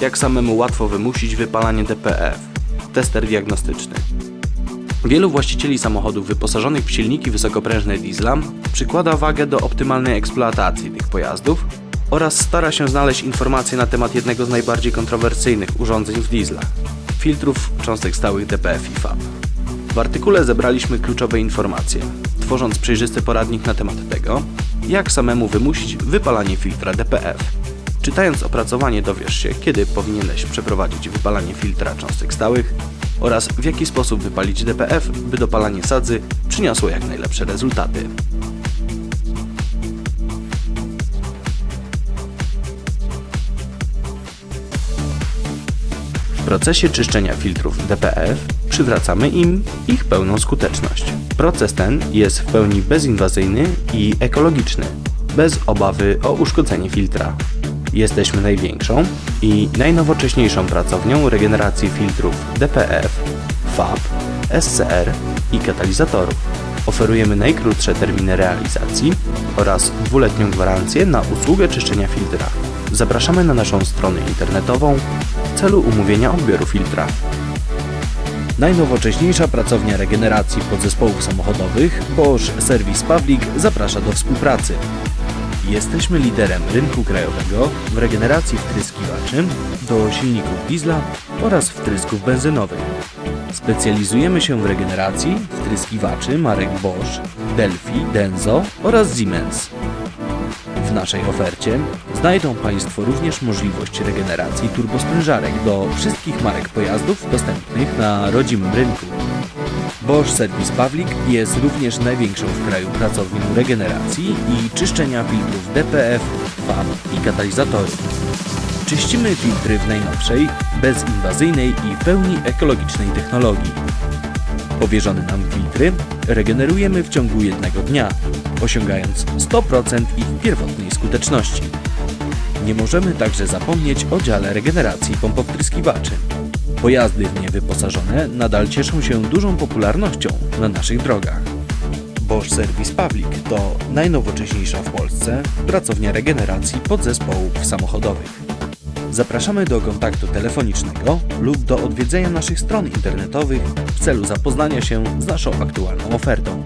Jak samemu łatwo wymusić wypalanie DPF. Tester diagnostyczny. Wielu właścicieli samochodów wyposażonych w silniki wysokoprężne diesla przykłada wagę do optymalnej eksploatacji tych pojazdów oraz stara się znaleźć informacje na temat jednego z najbardziej kontrowersyjnych urządzeń w dieslach filtrów cząstek stałych DPF i FAP. W artykule zebraliśmy kluczowe informacje, tworząc przejrzysty poradnik na temat tego, jak samemu wymusić wypalanie filtra DPF. Czytając opracowanie dowiesz się, kiedy powinieneś przeprowadzić wypalanie filtra cząstek stałych oraz w jaki sposób wypalić DPF, by dopalanie sadzy przyniosło jak najlepsze rezultaty. W procesie czyszczenia filtrów DPF przywracamy im ich pełną skuteczność. Proces ten jest w pełni bezinwazyjny i ekologiczny, bez obawy o uszkodzenie filtra. Jesteśmy największą i najnowocześniejszą pracownią regeneracji filtrów DPF, FAB, SCR i katalizatorów. Oferujemy najkrótsze terminy realizacji oraz dwuletnią gwarancję na usługę czyszczenia filtra. Zapraszamy na naszą stronę internetową w celu umówienia odbioru filtra. Najnowocześniejsza pracownia regeneracji podzespołów samochodowych Bosch Service Public zaprasza do współpracy. Jesteśmy liderem rynku krajowego w regeneracji wtryskiwaczy do silników diesla oraz wtrysków benzynowych. Specjalizujemy się w regeneracji wtryskiwaczy marek Bosch, Delphi, Denso oraz Siemens. W naszej ofercie znajdą Państwo również możliwość regeneracji turbosprężarek do wszystkich marek pojazdów dostępnych na rodzimym rynku. Bosch Service Public jest również największą w kraju pracownią regeneracji i czyszczenia filtrów DPF, FAB i katalizatorów. Czyścimy filtry w najnowszej, bezinwazyjnej i w pełni ekologicznej technologii. Powierzone nam filtry regenerujemy w ciągu jednego dnia, osiągając 100% ich pierwotnej skuteczności. Nie możemy także zapomnieć o dziale regeneracji pompowtryskiwaczy. Pojazdy w nie wyposażone nadal cieszą się dużą popularnością na naszych drogach. Bosch Service Public to najnowocześniejsza w Polsce pracownia regeneracji podzespołów samochodowych. Zapraszamy do kontaktu telefonicznego lub do odwiedzenia naszych stron internetowych w celu zapoznania się z naszą aktualną ofertą.